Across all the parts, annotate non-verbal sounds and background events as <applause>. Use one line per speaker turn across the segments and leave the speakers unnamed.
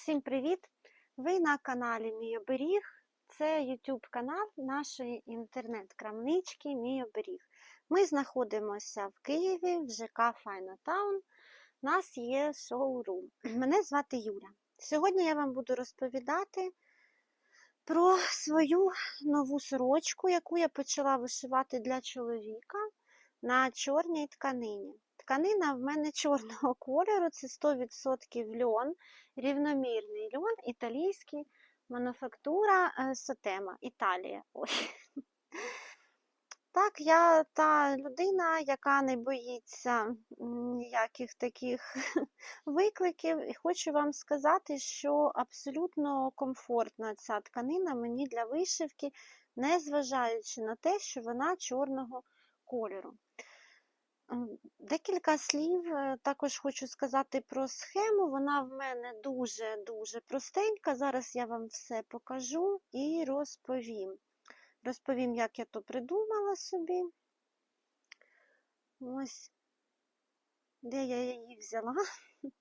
Всім привіт! Ви на каналі Мій Оберіг. Це YouTube канал нашої інтернет-крамнички Мій Оберіг. Ми знаходимося в Києві в ЖК Файнотаун. У нас є шоурум. Мене звати Юля. Сьогодні я вам буду розповідати про свою нову сорочку, яку я почала вишивати для чоловіка на чорній тканині. Тканина в мене <laughs> чорного кольору, це 100% льон, рівномірний льон, італійський, мануфактура е, Сотема, Італія. <laughs> Ой. Так, я та людина, яка не боїться ніяких таких <laughs> викликів, і хочу вам сказати, що абсолютно комфортна ця тканина мені для вишивки, незважаючи на те, що вона чорного кольору. Декілька слів е, також хочу сказати про схему. Вона в мене дуже-дуже простенька. Зараз я вам все покажу і розповім. Розповім, як я то придумала собі. Ось, де я її взяла. <laughs>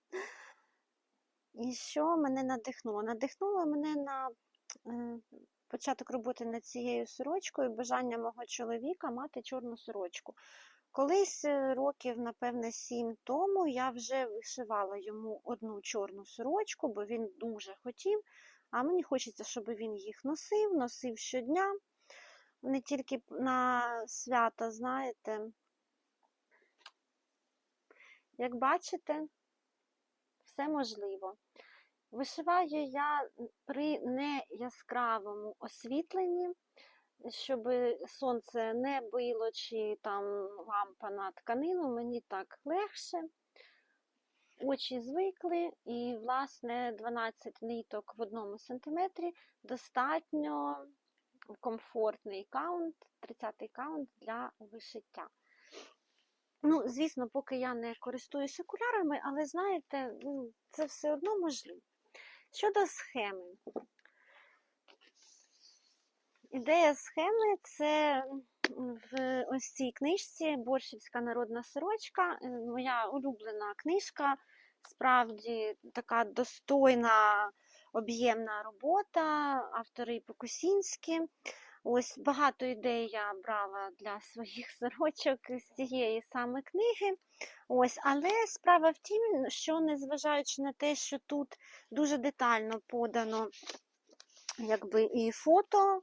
І що мене надихнуло? Надихнуло мене на е, початок роботи над цією сорочкою, бажання мого чоловіка мати чорну сорочку. Колись е, років, напевне, сім тому я вже вишивала йому одну чорну сорочку, бо він дуже хотів, а мені хочеться, щоб він їх носив, носив щодня, не тільки на свята, знаєте. Як бачите, все можливо. Вишиваю я при неяскравому освітленні щоб сонце не било чи там лампа на тканину, мені так легше. Очі звикли, і, власне, 12 ниток в одному сантиметрі достатньо комфортний каунт, 30-й каунт для вишиття. Ну, звісно, поки я не користуюся окулярами, але знаєте, ну, це все одно можливо. Щодо схеми, Ідея схеми це в ось цій книжці Борщівська народна сорочка. Е, моя улюблена книжка, справді така достойна, об'ємна робота, автори Покусінські. Ось багато ідей я брала для своїх <laughs> сорочок з цієї саме книги. Ось, Але справа в тім, що незважаючи на те, що тут дуже детально подано якби, і фото.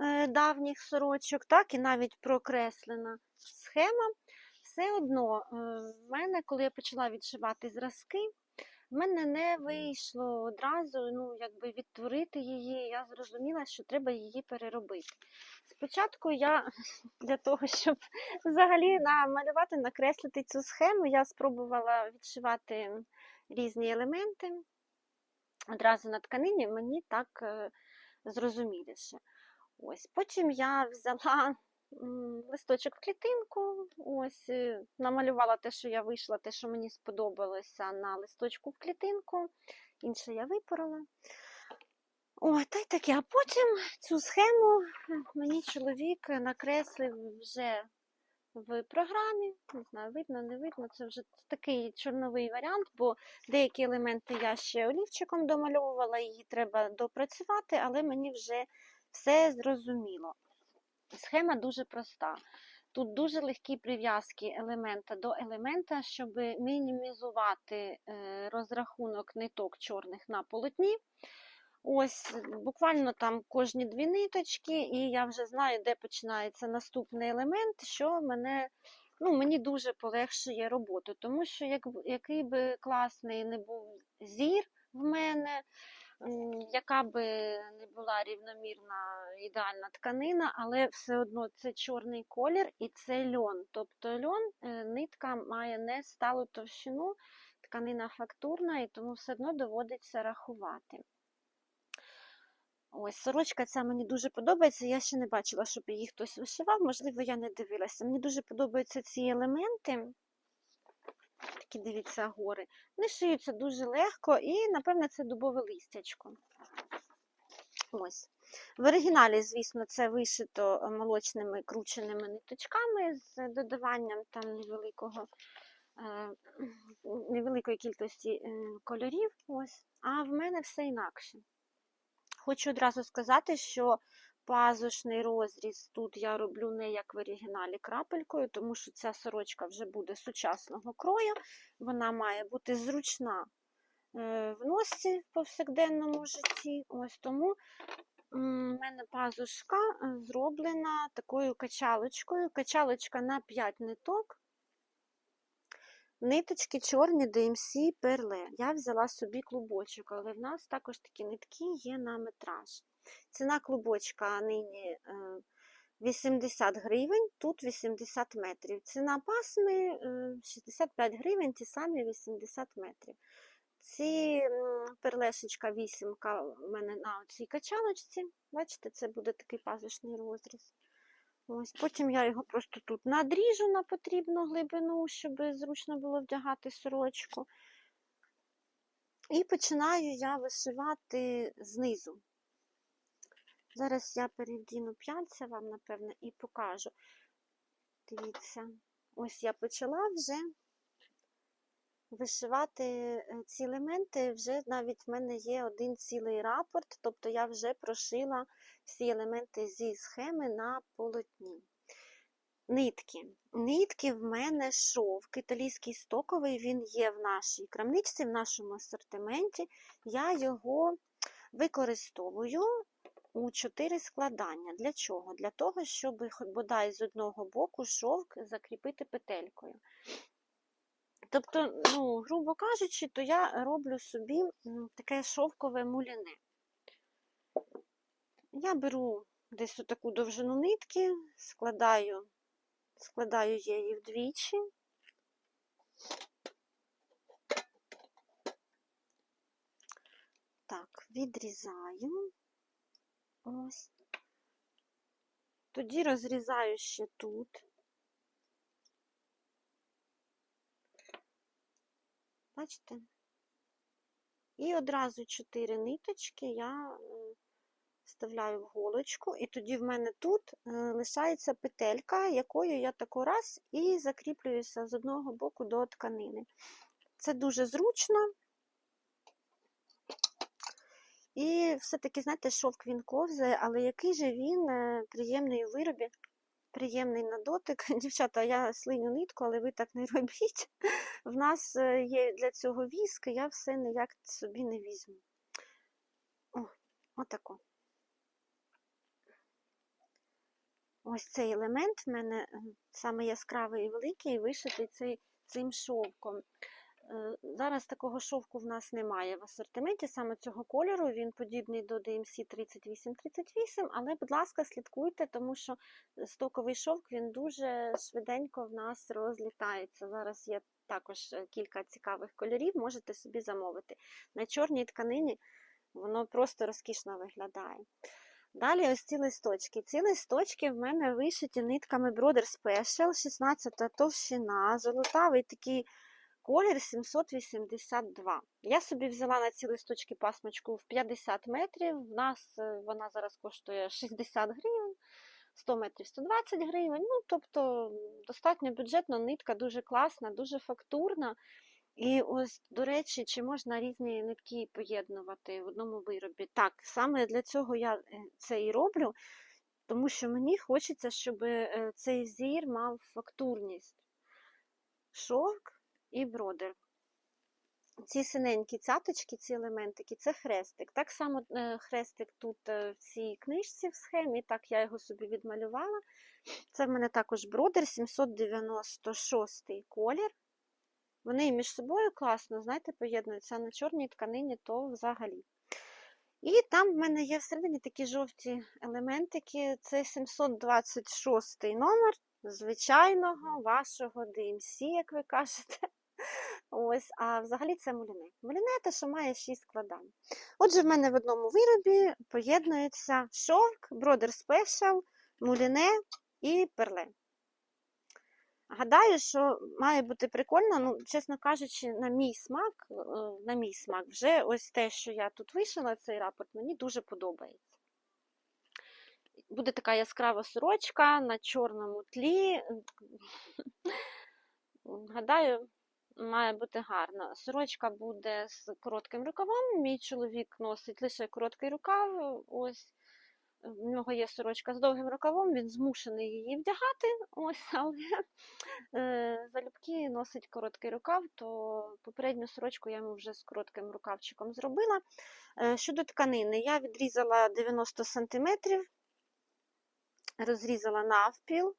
Е, давніх сорочок, так і навіть прокреслена схема. Все одно, е, в мене, коли я почала відшивати зразки, в мене не вийшло одразу ну, якби відтворити її. Я зрозуміла, що треба її переробити. Спочатку я <laughs> для того, щоб взагалі намалювати, накреслити цю схему, я спробувала відшивати різні елементи. Одразу на тканині мені так е, зрозуміліше. Ось, Потім я взяла листочок в клітинку, ось, е, намалювала те, що я вийшла, те, що мені сподобалося на листочку в клітинку, інше я випорола. Ой, та й таке. А потім цю схему мені чоловік накреслив вже в програмі. Не знаю, видно, не видно. Це вже такий чорновий варіант, бо деякі елементи я ще олівчиком домальовувала, її треба допрацювати, але мені вже все зрозуміло. Схема дуже проста. Тут дуже легкі прив'язки елемента до елемента, щоб мінімізувати е, розрахунок ниток чорних на полотні. Ось, буквально там кожні дві ниточки, і я вже знаю, де починається наступний елемент, що мене, ну, мені дуже полегшує роботу. Тому що, як, який би класний не був зір в мене, яка би не була рівномірна ідеальна тканина, але все одно це чорний колір і це льон. Тобто льон, е, нитка має не сталу товщину, тканина фактурна, і тому все одно доводиться рахувати. Ось, сорочка ця мені дуже подобається. Я ще не бачила, щоб її хтось вишивав, можливо, я не дивилася. Мені дуже подобаються ці елементи такі, дивіться, гори. Вони шиються дуже легко і, напевне, це дубове листячко. Ось. В оригіналі, звісно, це вишито молочними крученими ниточками з додаванням там невеликого е, <clears throat> невеликої кількості е, кольорів. Ось. А в мене все інакше. Хочу одразу сказати, що пазушний розріз тут я роблю не як в оригіналі крапелькою, тому що ця сорочка вже буде сучасного крою, вона має бути зручна е, в носі в повсякденному житті. Ось тому у мене пазушка зроблена такою качалочкою. Качалочка на 5 ниток. Ниточки чорні DMC перле. Я взяла собі клубочок, але в нас також такі нитки є на метраж. Ціна клубочка нині е, 80 гривень, тут 80 метрів. Ціна пасми е, 65 гривень, ті самі 80 метрів. Ці перлешечка вісімка в мене на цій качалочці. Бачите, це буде такий пазушний розріз. Ось, потім я його просто тут надріжу на потрібну глибину, щоб зручно було вдягати сорочку. І починаю я вишивати знизу. Зараз я перевдіну п'яльця вам, напевно, і покажу. Дивіться, ось я почала вже вишивати е, ці елементи. Вже навіть в мене є один цілий рапорт, тобто я вже прошила всі елементи зі схеми на полотні. Нитки. Нитки в мене шовк, італійський стоковий, він є в нашій крамничці, в нашому асортименті. Я його використовую у 4 складання. Для чого? Для того, щоб бодай з одного боку шовк закріпити петелькою. Тобто, ну, грубо кажучи, то я роблю собі таке шовкове муліне. Я беру десь таку довжину нитки, складаю, складаю її вдвічі. Так, відрізаю. Ось. Тоді розрізаю ще тут. Бачите? І одразу чотири ниточки я е, вставляю в голочку, і тоді в мене тут е, лишається петелька, якою я таку раз і закріплююся з одного боку до тканини. Це дуже зручно. І все-таки, знаєте, шовк він ковзає, але який же він е, приємний у виробі, приємний на дотик. <laughs> Дівчата, я слиню нитку, але ви так не <laughs> робіть. В нас е, є для цього віск, я все ніяк собі не візьму. О, отако. Ось цей елемент в мене е, саме яскравий і великий, вишитий цей, цим шовком. Е, Зараз такого шовку в нас немає в асортименті, саме цього кольору, він подібний до DMC 3838, але, будь ласка, слідкуйте, тому що стоковий шовк він дуже швиденько в нас розлітається. Зараз є також е, кілька цікавих кольорів, можете собі замовити. На чорній тканині воно просто розкішно виглядає. Далі ось ці листочки. Ці листочки в мене вишиті нитками Brother Special, 16 товщина, золотавий такий колір 782. Я собі взяла на ці листочки пасмочку в 50 метрів. В нас е, вона зараз коштує 60 гривень, 100 метрів 120 гривень. Ну, тобто достатньо бюджетно, нитка дуже класна, дуже фактурна. І ось, до речі, чи можна різні нитки поєднувати в одному виробі? Так, саме для цього я е, це і роблю, тому що мені хочеться, щоб е, цей зір мав фактурність. Шовк і бродер. Ці синенькі цяточки, ці елементики це хрестик. Так само е, хрестик тут е, в цій книжці в схемі, так я його собі відмалювала. Це в мене також бродер 796 колір. Вони між собою класно, знаєте, поєднуються на чорній тканині, то взагалі. І там в мене є всередині такі жовті елементики. Це 726 номер звичайного вашого DMC, як ви кажете. Ось, а взагалі це муліне. Муліне те, що має 6 складань. Отже, в мене в одному виробі поєднується шовк, Brother Special, муліне і перле. Гадаю, що має бути прикольно, ну, чесно кажучи, на мій смак, е, на мій смак, вже ось те, що я тут вишила, цей рапорт, мені дуже подобається. Буде така яскрава сорочка на чорному тлі. Гадаю, має бути гарна. Сорочка буде з коротким рукавом. Мій чоловік носить лише короткий рукав. Ось в нього є сорочка з довгим рукавом, він змушений її вдягати. <laughs> Ось, але е, залюбки носить короткий рукав, то попередню сорочку я йому вже з коротким рукавчиком зробила. Е, щодо тканини, я відрізала 90 см, розрізала навпіл.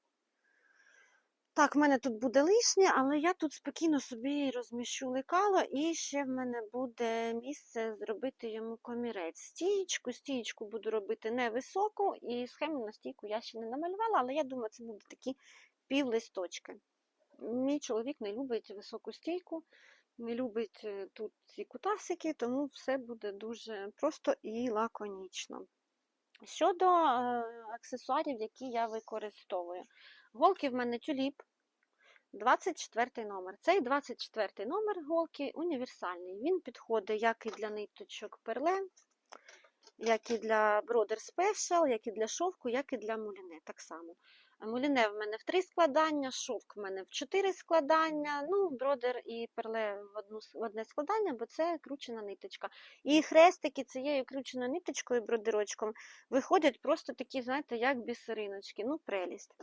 Так, в мене тут буде лишнє, але я тут спокійно собі розміщу лекало, і ще в мене буде місце зробити йому комірець. Стієчку, стієчку буду робити невисоку, і схему на стійку я ще не намалювала, але я думаю, це будуть такі півлисточки. Мій чоловік не любить високу стійку, не любить е, тут ці кутасики, тому все буде дуже просто і лаконічно. Щодо е, аксесуарів, які я використовую. Голки в мене тюліп, 24 номер. Цей 24 номер голки універсальний. Він підходить як і для ниточок перле, як і для Brother Special, як і для шовку, як і для муліне. Так само. Муліне в мене в три складання, шовк в мене в чотири складання, ну, бродер і перле в, одну, в одне складання, бо це кручена ниточка. І хрестики цією крученою ниточкою, бродерочком, виходять просто такі, знаєте, як бісериночки, ну, прелість.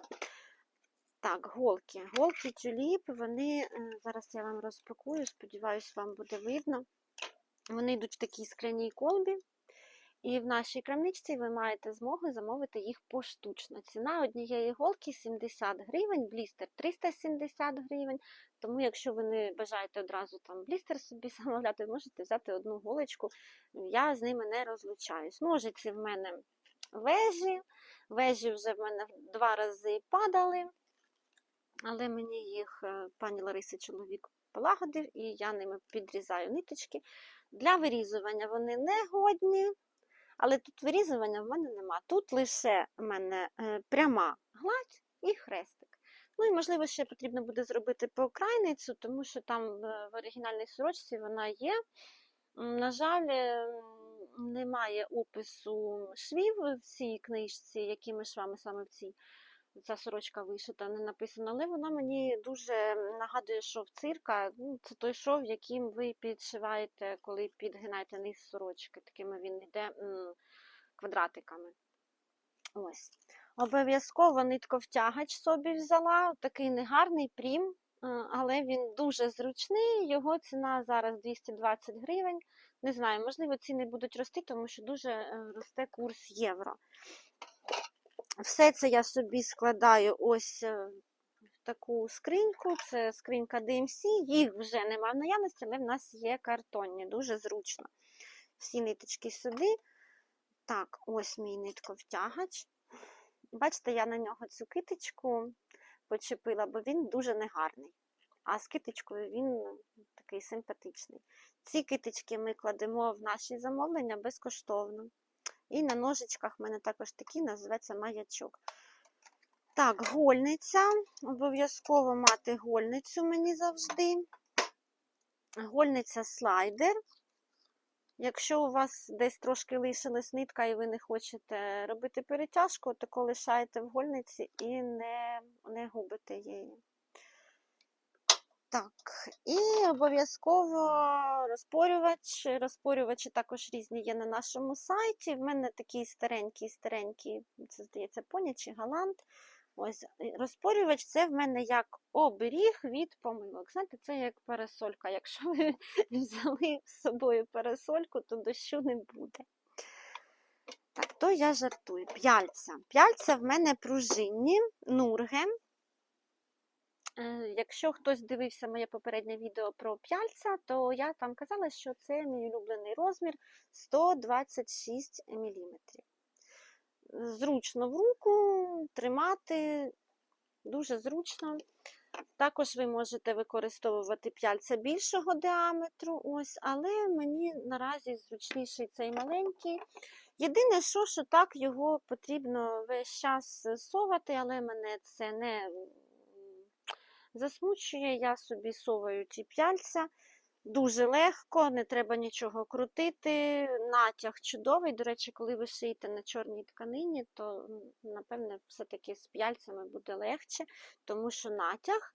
Так, голки. Голки тюліп, вони, е, зараз я вам розпакую, сподіваюся, вам буде видно. Вони йдуть в такій скляній колбі. І в нашій крамничці ви маєте змогу замовити їх поштучно. Ціна однієї голки 70 гривень, блістер 370 гривень. Тому, якщо ви не бажаєте одразу там блістер собі <laughs> замовляти, можете взяти одну голочку. Я з ними не розлучаюсь. Ножиці в мене вежі. Вежі вже в мене два рази падали, але мені їх е, пані Лариси чоловік полагодив, і я ними підрізаю ниточки. Для вирізування вони не годні. Але тут вирізування в мене нема. Тут лише в мене е, пряма гладь і хрестик. Ну і, можливо, ще потрібно буде зробити по крайницю, тому що там в, в оригінальній сорочці вона є. На жаль, е, немає опису швів в цій книжці, якими швами саме в цій ця сорочка вишита, не написано, але вона мені дуже нагадує шов цирка. Ну, це той шов, яким ви підшиваєте, коли підгинаєте низ сорочки. Такими він йде квадратиками. Ось. Обов'язково нитковтягач собі взяла. Такий негарний прім, е, але він дуже зручний. Його ціна зараз 220 гривень. Не знаю, можливо, ціни будуть рости, тому що дуже е, росте курс євро. Все це я собі складаю ось е, в таку скриньку. Це скринька DMC. Їх вже немає в наявності, але в нас є картонні, дуже зручно. Всі ниточки сюди. Так, ось мій нитковтягач. Бачите, я на нього цю китичку почепила, бо він дуже негарний. А з китичкою він такий симпатичний. Ці китички ми кладемо в наші замовлення безкоштовно. І на ножичках в мене також такі, називається маячок. Так, гольниця. Обов'язково мати гольницю мені завжди. Гольниця слайдер. Якщо у вас десь трошки лишилась нитка і ви не хочете робити перетяжку, тако лишаєте в гольниці і не, не губите її. Так, і обов'язково розпорювач. Розпорювачі також різні є на нашому сайті. В мене такий старенький, старенький, це здається, поні чи галант. Ось розпорювач це в мене як оберіг від помилок. Знаєте, це як парасолька. Якщо ви <laughs> взяли з собою парасольку, то дощу не буде. Так, то я жартую. П'яльця. П'яльця в мене пружинні, нурги. Якщо хтось дивився моє попереднє відео про п'яльця, то я там казала, що це мій улюблений розмір 126 мм. Зручно в руку тримати, дуже зручно. Також ви можете використовувати п'яльця більшого діаметру, ось, але мені наразі зручніший цей маленький. Єдине, що, що так його потрібно весь час совати, але мене це не засмучує, я собі соваю ті п'яльця. Дуже легко, не треба нічого крутити. Натяг чудовий. До речі, коли ви шиєте на чорній тканині, то, напевне, все-таки з п'яльцями буде легше, тому що натяг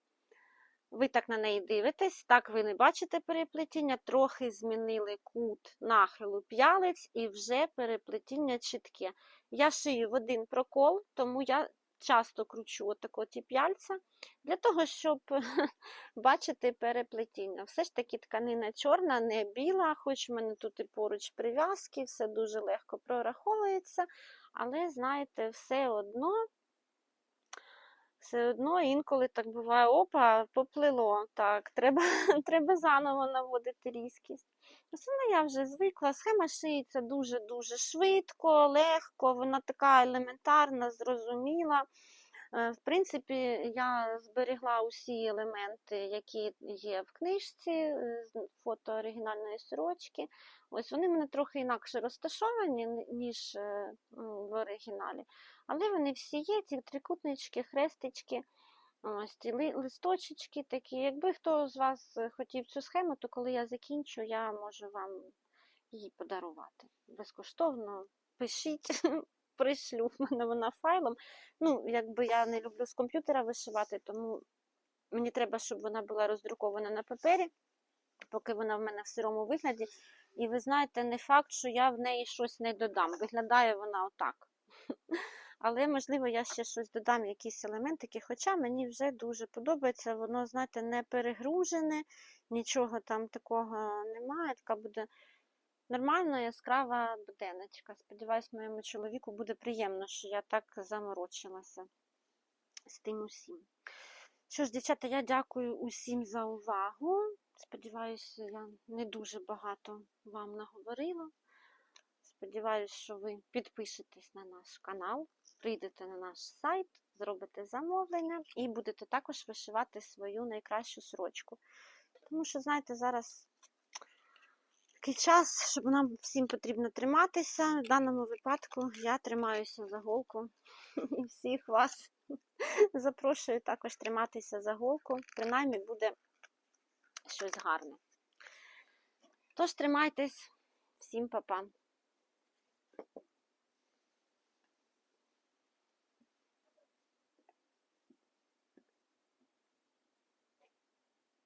ви так на неї дивитесь, так ви не бачите переплетіння, трохи змінили кут нахилу п'ялиць і вже переплетіння чітке. Я шию в один прокол, тому я часто кручу отако ті п'яльця, для того, щоб <laughs> бачити переплетіння. Все ж таки тканина чорна, не біла, хоч в мене тут і поруч прив'язки, все дуже легко прораховується, але, знаєте, все одно все одно інколи так буває, опа, поплило. Так, треба, <laughs> треба заново наводити різкість. Основне я вже звикла. Схема шиється дуже-дуже швидко, легко, вона така елементарна, зрозуміла. Е, В принципі, я зберегла усі елементи, які є в книжці, е, фото оригінальної сорочки. Ось вони мене трохи інакше розташовані, ніж е, в оригіналі. Але вони всі є, ці трикутнички, хрестички, ось ці ли- листочечки такі. Якби хто з вас е, хотів цю схему, то коли я закінчу, я можу вам її подарувати. Безкоштовно пишіть, <laughs> пришлю в мене вона файлом. Ну, якби я не люблю з комп'ютера вишивати, тому мені треба, щоб вона була роздрукована на папері, поки вона в мене в сирому вигляді. І ви знаєте, не факт, що я в неї щось не додам. Виглядає вона отак. <laughs> Але, можливо, я ще щось додам, якісь елементики, хоча мені вже дуже подобається, воно, знаєте, не перегружене, нічого там такого немає. Така буде нормальна яскрава буденочка. Сподіваюсь, моєму чоловіку буде приємно, що я так заморочилася з тим усім. Що ж, дівчата, я дякую усім за увагу. Сподіваюся, я не дуже багато вам наговорила. Сподіваюсь, що ви підпишетесь на наш канал, прийдете на наш сайт, зробите замовлення і будете також вишивати свою найкращу сорочку. Тому що, знаєте, зараз такий час, щоб нам всім потрібно триматися. В даному випадку я тримаюся за голку <laughs> і всіх вас <laughs> запрошую також триматися за голку. Принаймні буде щось гарне. Тож тримайтесь, всім па-па.